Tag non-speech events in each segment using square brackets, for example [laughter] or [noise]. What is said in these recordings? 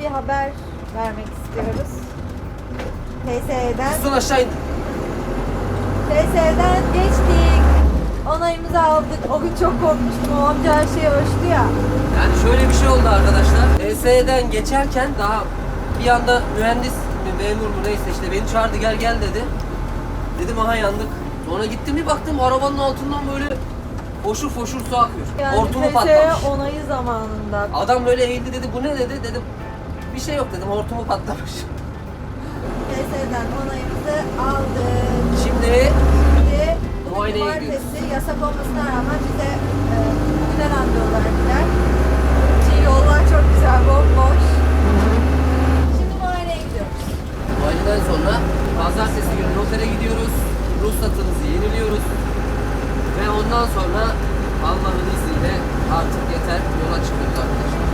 bir haber vermek istiyoruz. TSE'den Kızın aşağı in. TSE'den geçtik. Onayımızı aldık. O gün çok korkmuştum. O amca her şeyi ölçtü ya. Yani şöyle bir şey oldu arkadaşlar. ESE'den geçerken daha bir anda mühendis mi memur mu neyse işte beni çağırdı gel gel dedi. Dedim aha yandık. Sonra gittim bir baktım arabanın altından böyle foşur foşur su akıyor. Yani Hortumu TSE patlamış. onayı zamanında. Adam böyle eğildi dedi bu ne dedi dedim. Bir şey yok dedim hortumu patlamış. TSE'den onayımızı aldık. Şimdi Şimdi Muayeneye cumartesi yasak olmasına rağmen bize e, güne randevu verdiler. Ki yollar çok güzel, bomboş. Şimdi muayeneye gidiyoruz. muayeneden sonra pazartesi günü notere gidiyoruz. Ruhsatımızı yeniliyoruz. Ve ondan sonra Allah'ın izniyle artık yeter yola çıkıyoruz arkadaşlar.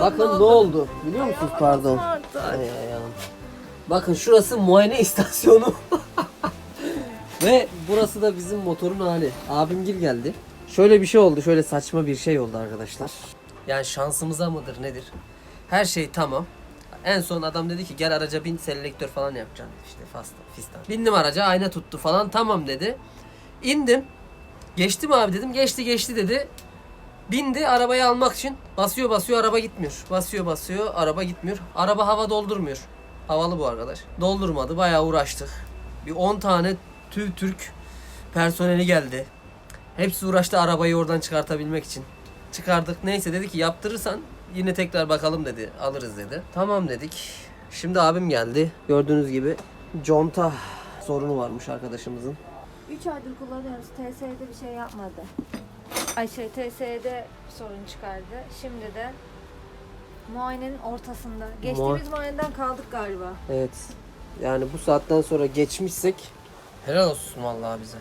Bakın ne oldu biliyor musunuz pardon. Ay ayağım. Bakın şurası muayene [laughs] istasyonu. [laughs] Ve burası da bizim motorun hali. Abimgil geldi. Şöyle bir şey oldu. Şöyle saçma bir şey oldu arkadaşlar. Yani şansımıza mıdır nedir? Her şey tamam. En son adam dedi ki gel araca bin selektör falan yapacaksın dedi işte fastan fistan. Bindim araca ayna tuttu falan tamam dedi. İndim. Geçti mi abi dedim. Geçti geçti dedi. Bindi arabayı almak için basıyor basıyor araba gitmiyor. Basıyor basıyor araba gitmiyor. Araba hava doldurmuyor. Havalı bu arkadaş. Doldurmadı bayağı uğraştık. Bir 10 tane TÜV Türk personeli geldi. Hepsi uğraştı arabayı oradan çıkartabilmek için. Çıkardık. Neyse dedi ki yaptırırsan yine tekrar bakalım dedi. Alırız dedi. Tamam dedik. Şimdi abim geldi. Gördüğünüz gibi conta sorunu varmış arkadaşımızın. 3 aydır kullanıyoruz. TSE'de bir şey yapmadı. Ay şey TSE'de sorun çıkardı. Şimdi de muayenenin ortasında. Geçtiğimiz muayeneden kaldık galiba. Evet. Yani bu saatten sonra geçmişsek helal olsun vallahi bize.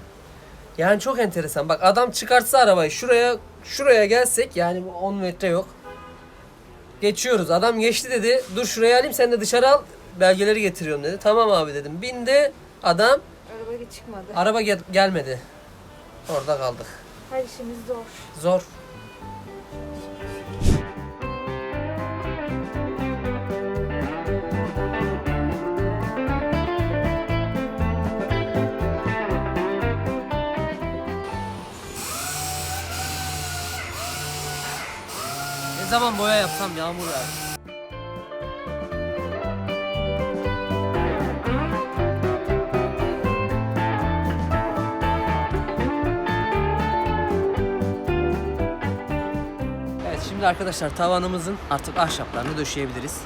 Yani çok enteresan. Bak adam çıkartsa arabayı şuraya şuraya gelsek yani bu 10 metre yok. Geçiyoruz. Adam geçti dedi. Dur şuraya alayım sen de dışarı al. Belgeleri getiriyorum dedi. Tamam abi dedim. Bindi adam. Araba çıkmadı. Araba gel- gelmedi. Orada kaldık. Her işimiz zor. Zor. Zaman boya yapsam yağmur yağar. Evet şimdi arkadaşlar tavanımızın artık ahşaplarını döşeyebiliriz.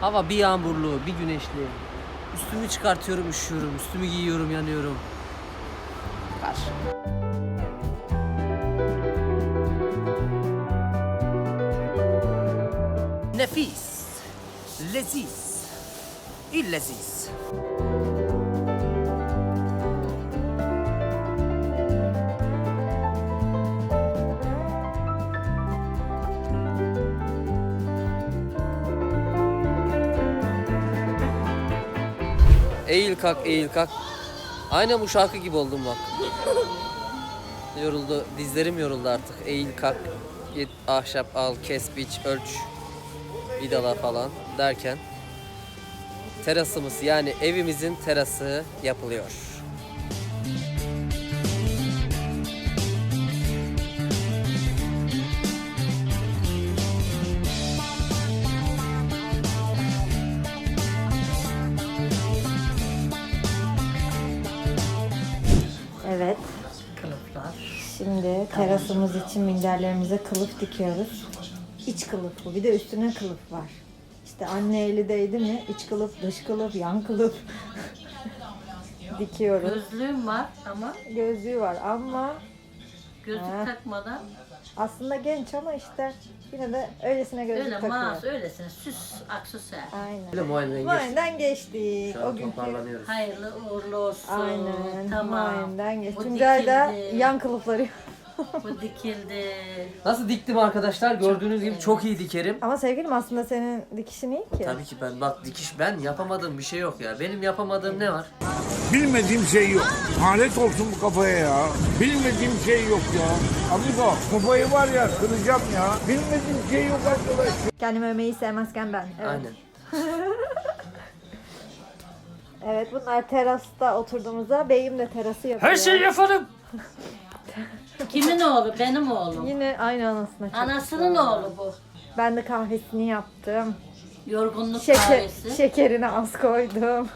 Hava bir yağmurlu, bir güneşli. Üstümü çıkartıyorum, üşüyorum. Üstümü giyiyorum, yanıyorum. Kar. Nefis. Leziz. İlleziz. Eğil kalk, eğil kalk. Aynen bu şarkı gibi oldum bak. Yoruldu, dizlerim yoruldu artık. Eğil kalk, git ahşap al, kes, biç, ölç, vidala falan derken terasımız yani evimizin terası yapılıyor. Evet. Şimdi terasımız için minderlerimize kılıf dikiyoruz. İç kılıf bu. Bir de üstüne kılıf var. İşte anne eli değdi mi iç kılıf, dış kılıf, yan kılıf [laughs] dikiyoruz. Gözlüğüm var ama Gözlüğü var ama gözlük Ha. takmadan aslında genç ama işte yine de öylesine gözlük öyle takıyor. mağaz öylesine süs aksesuar. Aynen. Böyle muayeneden geç. Muayeneden geçtik. Şu O an günkü Hayırlı uğurlu olsun. Aynen. Tamam. Muayeneden geçtik. Bu Tuncay da dikildi. yan kılıfları Bu dikildi. Nasıl diktim arkadaşlar? Gördüğünüz gibi çok iyi dikerim. Ama sevgilim aslında senin dikişin iyi ki. Tabii ki ben bak dikiş ben yapamadığım bir şey yok ya. Benim yapamadığım ne var? Bilmediğim şey yok. Alet olsun bu kafaya ya. Bilmediğim şey yok ya. Amigo kafayı var ya kıracağım ya. Bilmediğim şey yok arkadaş. Kendimi övmeyi sevmezken ben. Evet. Aynen. [laughs] Evet bunlar terasta oturduğumuzda beyim de terası yapıyor. Her şeyi yaparım. [laughs] Kimin oğlu? Benim oğlum. Yine aynı anasına çıktı. Anasının oğlu bu. Ben de kahvesini yaptım. Yorgunluk Şeker, kahvesi. şekerini az koydum.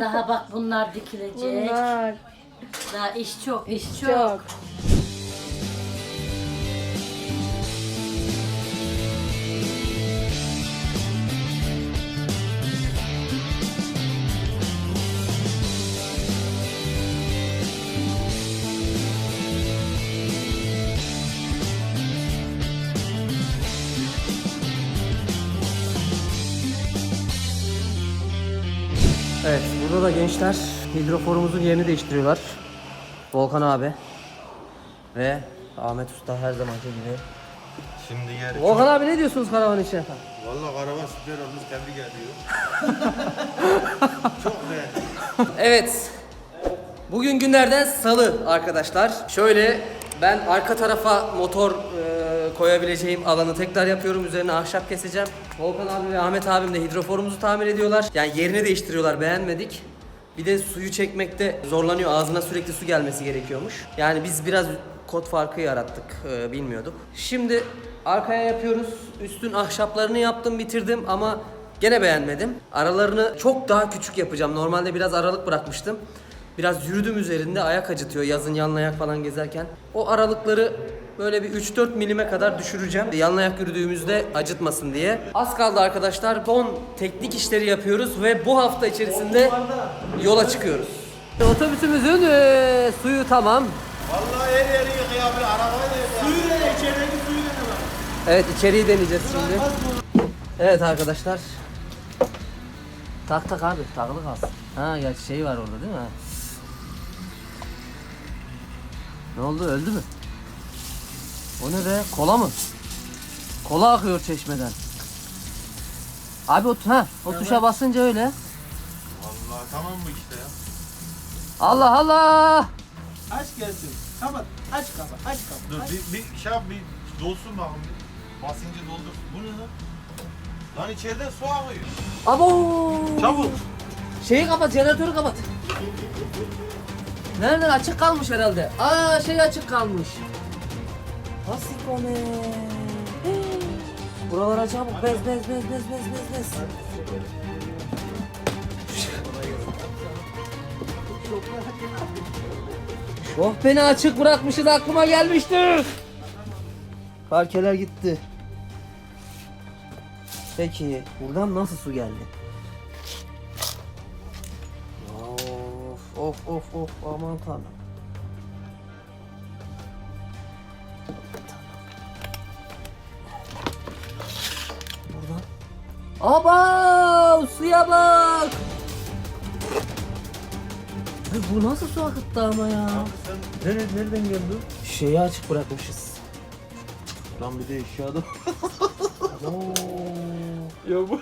Daha bak bunlar dikilecek. Bunlar Daha iş çok, iş çok. çok. Da gençler hidroforumuzun yerini değiştiriyorlar. Volkan abi ve Ahmet Usta her zamanki gibi. Şimdi yer Volkan abi ne diyorsunuz karavan için? Valla karavan süper olmuş tebrik ediyorum. [laughs] Çok beğendim. Evet. Bugün günlerden salı arkadaşlar. Şöyle ben arka tarafa motor e, koyabileceğim alanı tekrar yapıyorum. Üzerine ahşap keseceğim. Volkan abi ve Ahmet abim de hidroforumuzu tamir ediyorlar. Yani yerini değiştiriyorlar beğenmedik. Bir de suyu çekmekte zorlanıyor. Ağzına sürekli su gelmesi gerekiyormuş. Yani biz biraz kod farkı yarattık. e, bilmiyorduk. Şimdi arkaya yapıyoruz. Üstün ahşaplarını yaptım bitirdim ama gene beğenmedim. Aralarını çok daha küçük yapacağım. Normalde biraz aralık bırakmıştım. Biraz yürüdüm üzerinde ayak acıtıyor yazın yanlı ayak falan gezerken. O aralıkları böyle bir 3-4 milime kadar düşüreceğim. Yanlı ayak yürüdüğümüzde acıtmasın diye. Az kaldı arkadaşlar. Son teknik işleri yapıyoruz ve bu hafta içerisinde yola çıkıyoruz. Otobüsümüzün eee, suyu tamam. Valla her yeri yıkıyor abi arabayı da yıkıyor. Suyu ne? İçerideki suyu bak? Evet içeriği deneyeceğiz şimdi. Evet arkadaşlar. Tak tak abi takılı kalsın. Ha gerçi şey var orada değil mi? Ne oldu öldü mü? O ne be kola mı? Kola akıyor çeşmeden. Abi o, ha, o tuşa basınca öyle. Valla tamam mı işte ya? Allah Allah! Aç gelsin. Kapat. Aç kapat. Aç kapat. Dur bir, bir şey yap bir dolsun bakalım bir. Basınca doldur. Bu ne lan? Lan içeriden su akıyor. Abo! Çabuk. Şeyi kapat, jeneratörü kapat. Nereden açık kalmış herhalde. Aa şey açık kalmış. Nasıl kone? Buralara çabuk bez bez bez bez bez bez bez. Oh beni açık bırakmışız aklıma gelmiştir. Parkeler gitti. Peki buradan nasıl su geldi? Of of of of aman tanrım. Aba suya bak. Ay, bu nasıl su akıttı ama ya? Nereden, nereden geldi? Şeyi açık bırakmışız. Lan bir de eşyada. [laughs] ya bu.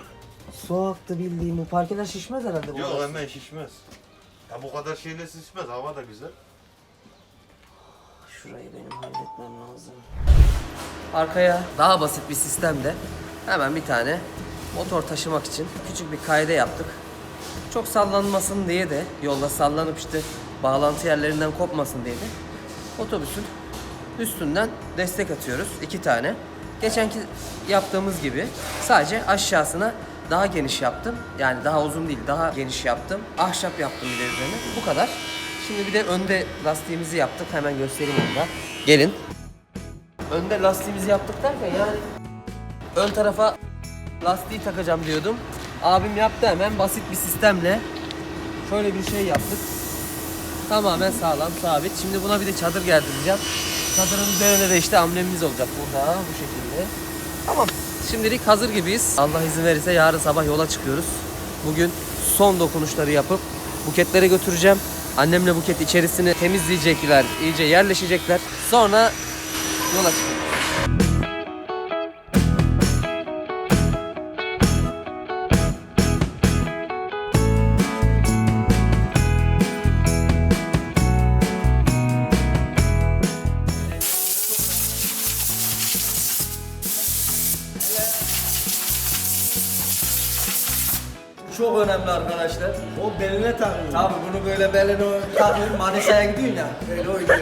Su aktı bildiğim bu parkeler şişmez herhalde. Yok hemen şişmez. Ya bu kadar şeyle şişmez. Hava da güzel. Şurayı benim halletmem lazım. Arkaya daha basit bir sistemde hemen bir tane motor taşımak için küçük bir kaide yaptık. Çok sallanmasın diye de yolda sallanıp işte bağlantı yerlerinden kopmasın diye de otobüsün üstünden destek atıyoruz. iki tane. Geçenki yaptığımız gibi sadece aşağısına daha geniş yaptım. Yani daha uzun değil daha geniş yaptım. Ahşap yaptım bir de üzerine. Bu kadar. Şimdi bir de önde lastiğimizi yaptık. Hemen göstereyim onu da. Gelin. Önde lastiğimizi yaptık derken yani ön tarafa lastiği takacağım diyordum. Abim yaptı hemen basit bir sistemle. Şöyle bir şey yaptık. Tamamen sağlam, sabit. Şimdi buna bir de çadır gerdireceğim. Çadırın üzerine de işte amblemimiz olacak burada bu şekilde. Tamam. Şimdilik hazır gibiyiz. Allah izin verirse yarın sabah yola çıkıyoruz. Bugün son dokunuşları yapıp buketlere götüreceğim. Annemle Buket içerisini temizleyecekler, iyice yerleşecekler. Sonra yola çıkacağız. O beline takıyor. Tabii bunu böyle beline takıyorsun, Manisa'ya gidiyorsun ya. Böyle oynuyor.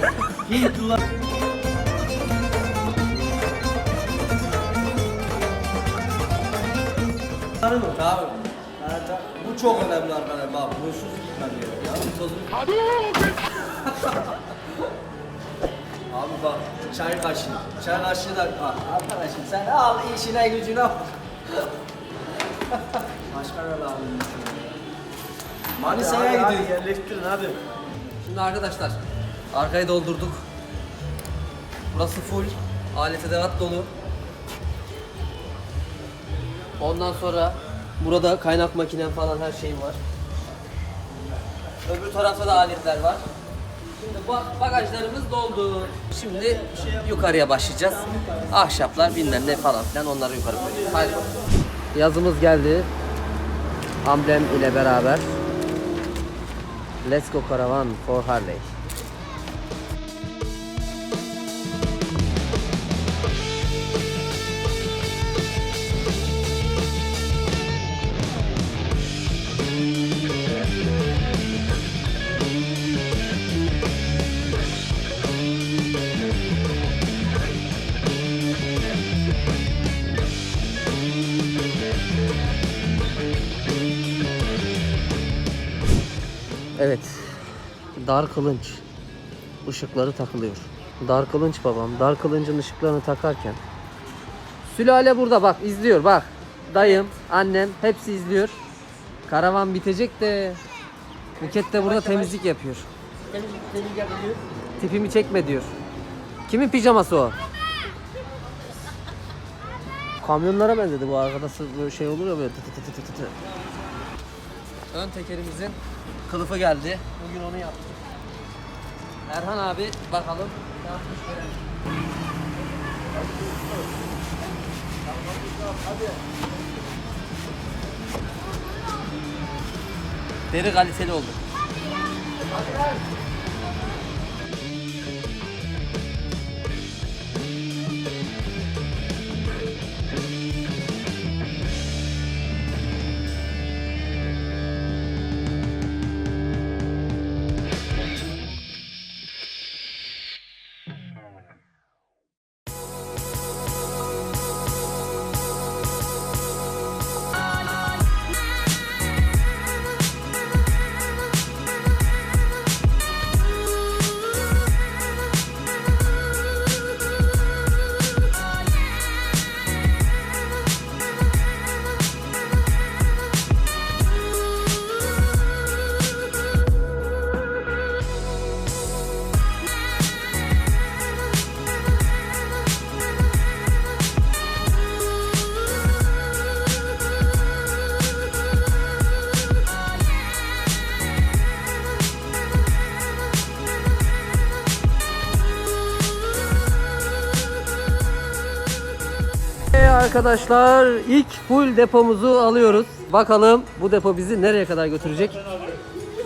Hintliler. Tabii. Ha, ta- Bu çok önemli arkadaşlar. Bak bunsuz gitmem gerekiyor. Ya, tozunu- Abi bak çay kaşığı. Çay kaşığı da bak arkadaşım sen al işine gücüne bak. [laughs] Başka ne lazım? Manisa'ya gidiyoruz. Yerleştirin hadi. Şimdi arkadaşlar arkayı doldurduk. Burası full. Alet edevat dolu. Ondan sonra burada kaynak makinem falan her şeyim var. Öbür tarafta da aletler var. Şimdi ba- bagajlarımız doldu. Şimdi yukarıya başlayacağız. Ahşaplar bilmem ne falan filan onları yukarı koyacağız. Hadi bakalım. Yazımız geldi. Amblem ile beraber. Let's go caravan for Harley. Dar kılınç. Işıkları takılıyor. Dar kılınç babam. Dar kılıncın ışıklarını takarken. Sülale burada bak izliyor bak. Dayım, annem hepsi izliyor. Karavan bitecek de Buket de burada temizlik yapıyor. Tipimi çekme diyor. Kimin pijaması o? Kamyonlara benzedi bu arkadası böyle şey olur ya böyle tı tı tı tı tı. Ön tekerimizin kılıfı geldi. Bugün onu yaptık. Erhan abi bakalım. Deri kaliteli oldu. Arkadaşlar ilk full depomuzu alıyoruz. Bakalım bu depo bizi nereye kadar götürecek?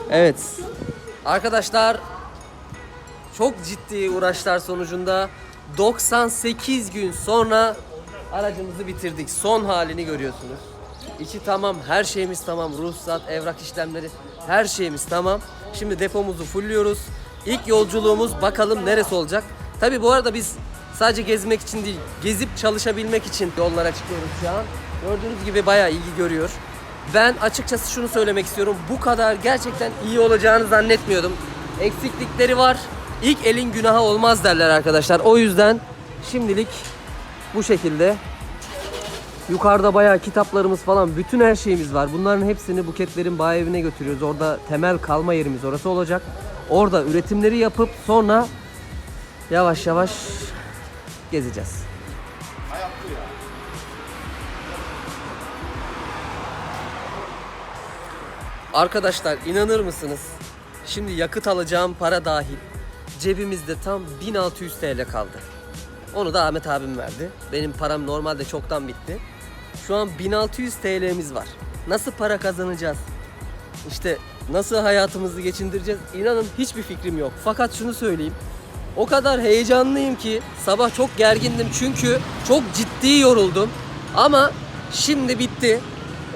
Evet. Arkadaşlar çok ciddi uğraşlar sonucunda 98 gün sonra aracımızı bitirdik. Son halini görüyorsunuz. İçi tamam, her şeyimiz tamam. Ruhsat, evrak işlemleri, her şeyimiz tamam. Şimdi depomuzu fullüyoruz. İlk yolculuğumuz bakalım neresi olacak. Tabi bu arada biz sadece gezmek için değil, gezip çalışabilmek için yollara çıkıyoruz şu an. Gördüğünüz gibi bayağı ilgi görüyor. Ben açıkçası şunu söylemek istiyorum. Bu kadar gerçekten iyi olacağını zannetmiyordum. Eksiklikleri var. İlk elin günahı olmaz derler arkadaşlar. O yüzden şimdilik bu şekilde. Yukarıda bayağı kitaplarımız falan bütün her şeyimiz var. Bunların hepsini Buketlerin bağ evine götürüyoruz. Orada temel kalma yerimiz orası olacak. Orada üretimleri yapıp sonra yavaş yavaş gezeceğiz. Arkadaşlar inanır mısınız? Şimdi yakıt alacağım para dahil cebimizde tam 1600 TL kaldı. Onu da Ahmet abim verdi. Benim param normalde çoktan bitti. Şu an 1600 TL'miz var. Nasıl para kazanacağız? İşte nasıl hayatımızı geçindireceğiz? İnanın hiçbir fikrim yok. Fakat şunu söyleyeyim. O kadar heyecanlıyım ki sabah çok gergindim çünkü çok ciddi yoruldum. Ama şimdi bitti.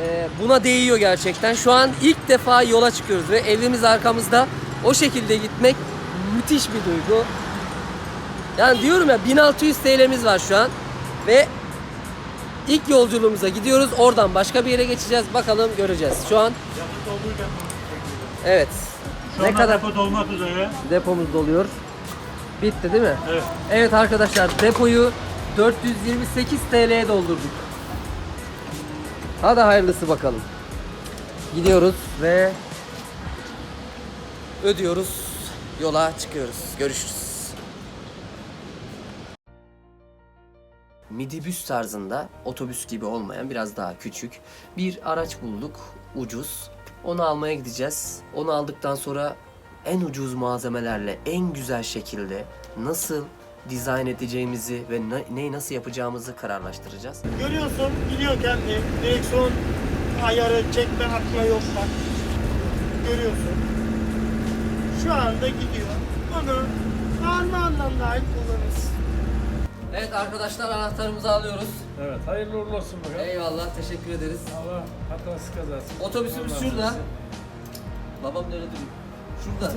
Ee, buna değiyor gerçekten. Şu an ilk defa yola çıkıyoruz ve evimiz arkamızda. O şekilde gitmek müthiş bir duygu. Yani diyorum ya 1600 TL'miz var şu an ve ilk yolculuğumuza gidiyoruz. Oradan başka bir yere geçeceğiz. Bakalım göreceğiz. Şu an Evet. ne kadar depo dolmak üzere. depomuz doluyor. Bitti değil mi? Evet. Evet arkadaşlar depoyu 428 TL'ye doldurduk. Hadi hayırlısı bakalım. Gidiyoruz ve ödüyoruz. Yola çıkıyoruz. Görüşürüz. Midibüs tarzında otobüs gibi olmayan biraz daha küçük bir araç bulduk. Ucuz. Onu almaya gideceğiz. Onu aldıktan sonra en ucuz malzemelerle en güzel şekilde nasıl dizayn edeceğimizi ve ne, neyi nasıl yapacağımızı kararlaştıracağız. Görüyorsun gidiyor kendi. Direksiyon ayarı, çekme, atma yok bak. Görüyorsun. Şu anda gidiyor. Onu alma anlamda ait kullanırız. Evet arkadaşlar anahtarımızı alıyoruz. Evet hayırlı uğurlu olsun bakalım. Eyvallah teşekkür ederiz. Allah hatası kazasın. Otobüsümüz şurada. Babam nerede duruyor? Şurada.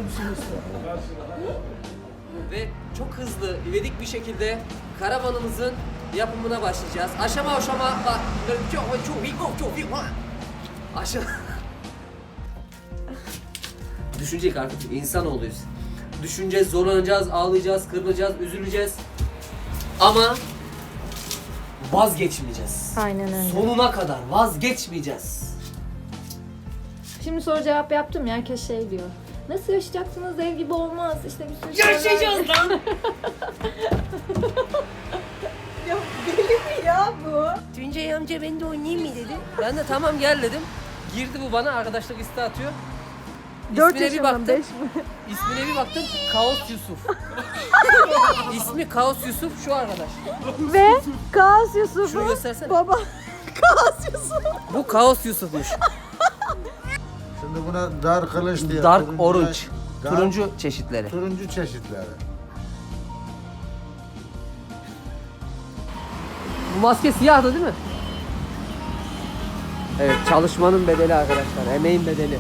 Ve çok hızlı, ivedik bir şekilde karavanımızın yapımına başlayacağız. Aşama aşama bak. Çok çok iyi, çok çok iyi. Aşama. Düşünecek artık insan oluyoruz. Düşüneceğiz, zorlanacağız, ağlayacağız, kırılacağız, üzüleceğiz. Ama vazgeçmeyeceğiz. Aynen öyle. Sonuna kadar vazgeçmeyeceğiz. Şimdi soru cevap yaptım ya herkes şey diyor. Nasıl yaşayacaksınız ev gibi olmaz işte bir sürü Yaşayacağız lan. [laughs] ya deli mi ya bu? Tuncay amca ben de oynayayım mı dedi. Ben de tamam gel dedim. Girdi bu bana arkadaşlık isteği atıyor. İsmine bir baktım. [laughs] İsmine bir baktım. Kaos Yusuf. [laughs] İsmi Kaos Yusuf şu arkadaş. Ve Kaos Şunu Yusuf'u göstersene. baba Kaos Yusuf. Bu Kaos Yusuf'muş. Şimdi buna dar kılıç diye. Dark turuncu- Orange. Dark- Turuncu çeşitleri. Turuncu çeşitleri. Bu maske siyahtı değil mi? Evet çalışmanın bedeli arkadaşlar. Emeğin bedeli.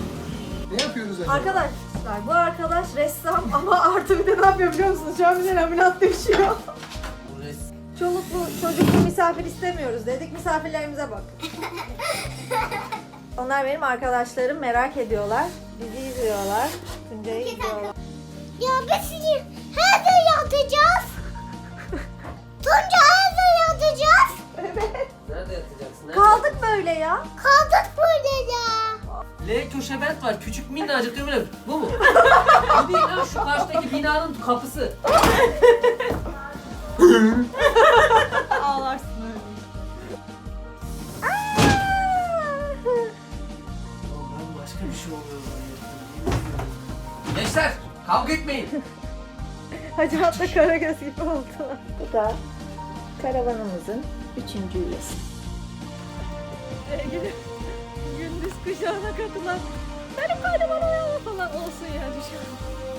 Arkadaşlar bu arkadaş ressam ama artı bir de ne yapıyor biliyor musunuz? Şu an bize laminat res- Çoluklu çocuklu misafir istemiyoruz dedik misafirlerimize bak. [laughs] Onlar benim arkadaşlarım merak ediyorlar. Bizi izliyorlar. Tuncay'ı izliyorlar. Ya biz nerede yatacağız? Tunca nerede yatacağız? Nerede yatacaksın? Nerede? Kaldık böyle ya. Kaldık burada ya. L köşebent var. Küçük minnacık değil mi? Bu mu? [laughs] Bu değil lan şu karşıdaki binanın kapısı. [laughs] Hacı hatta Karagöz gibi oldu. Bu da karavanımızın üçüncü üyesi. Sevgili gündüz kuşağına katılan benim uyanma falan olsun yani şu an.